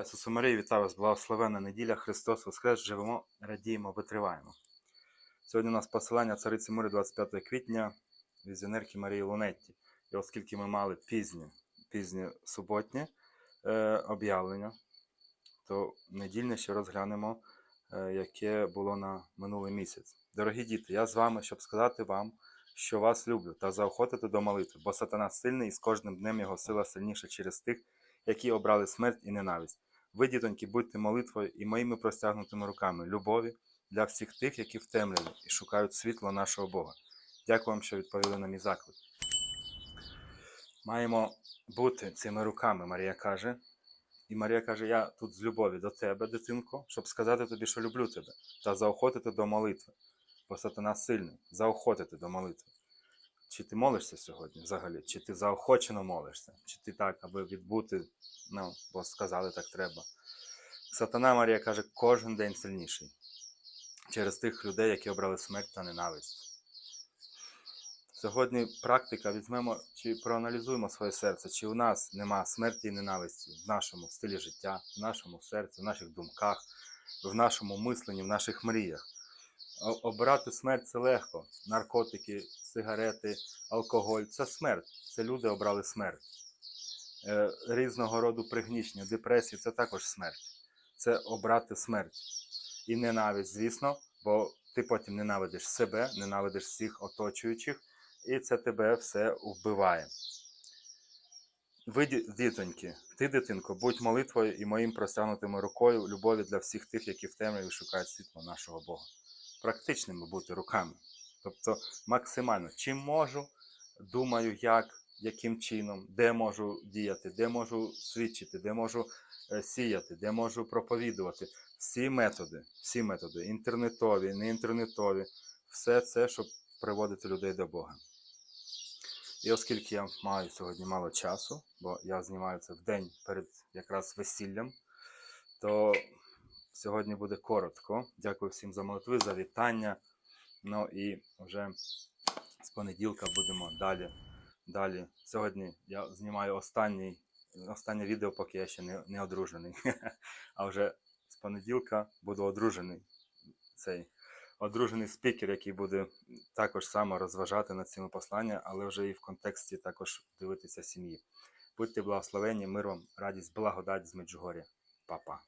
Ісусу Марії, вітаю вас, благословенна неділя, Христос Воскрес, живемо, радіємо, витриваємо. Сьогодні у нас посилання Цариці Морі 25 квітня, візіонерки Марії Лунетті. І оскільки ми мали пізнє, пізнє суботнє е, об'явлення, то недільне ще розглянемо, е, яке було на минулий місяць. Дорогі діти, я з вами, щоб сказати вам, що вас люблю, та заохотити до молитви, бо сатана сильний і з кожним днем його сила сильніша через тих, які обрали смерть і ненависть. Ви, дітоньки, будьте молитвою і моїми простягнутими руками любові для всіх тих, які в темряві і шукають світло нашого Бога. Дякую вам, що відповіли на мій заклик. Маємо бути цими руками, Марія каже. І Марія каже: Я тут з любові до тебе, дитинко, щоб сказати тобі, що люблю тебе, та заохотити до молитви. Бо сатана сильний, заохотити до молитви. Чи ти молишся сьогодні взагалі? Чи ти заохочено молишся? Чи ти так, аби відбути, ну, бо сказали, так треба. Сатана Марія каже, кожен день сильніший через тих людей, які обрали смерть та ненависть. Сьогодні практика візьмемо чи проаналізуємо своє серце, чи у нас нема смерті і ненависті в нашому стилі життя, в нашому серці, в наших думках, в нашому мисленні, в наших мріях. Обирати смерть це легко. Наркотики, сигарети, алкоголь це смерть. Це люди обрали смерть. Е, Різного роду пригнічення, депресії це також смерть. Це обрати смерть. І ненависть, звісно, бо ти потім ненавидиш себе, ненавидиш всіх оточуючих, і це тебе все вбиває. Ви, ді- дітоньки, ти, дитинко, будь молитвою і моїм простягнутими рукою любові для всіх тих, які в темряві шукають світло нашого Бога. Практичними бути руками. Тобто максимально, чим можу, думаю, як, яким чином, де можу діяти, де можу свідчити, де можу е, сіяти, де можу проповідувати. Всі методи, всі методи, інтернетові, не інтернетові, все це, щоб приводити людей до Бога. І оскільки я маю сьогодні мало часу, бо я знімаю це в день перед якраз весіллям, то сьогодні буде коротко. Дякую всім за молитви, за вітання. Ну і вже з понеділка будемо далі. Далі. Сьогодні я знімаю останній, останнє відео, поки я ще не, не одружений. А вже з понеділка буду одружений. Цей одружений спікер, який буде також само розважати над цими посланнями, але вже і в контексті також дивитися сім'ї. Будьте благословені, мир вам, радість, благодать з Меджугоря. Па-па.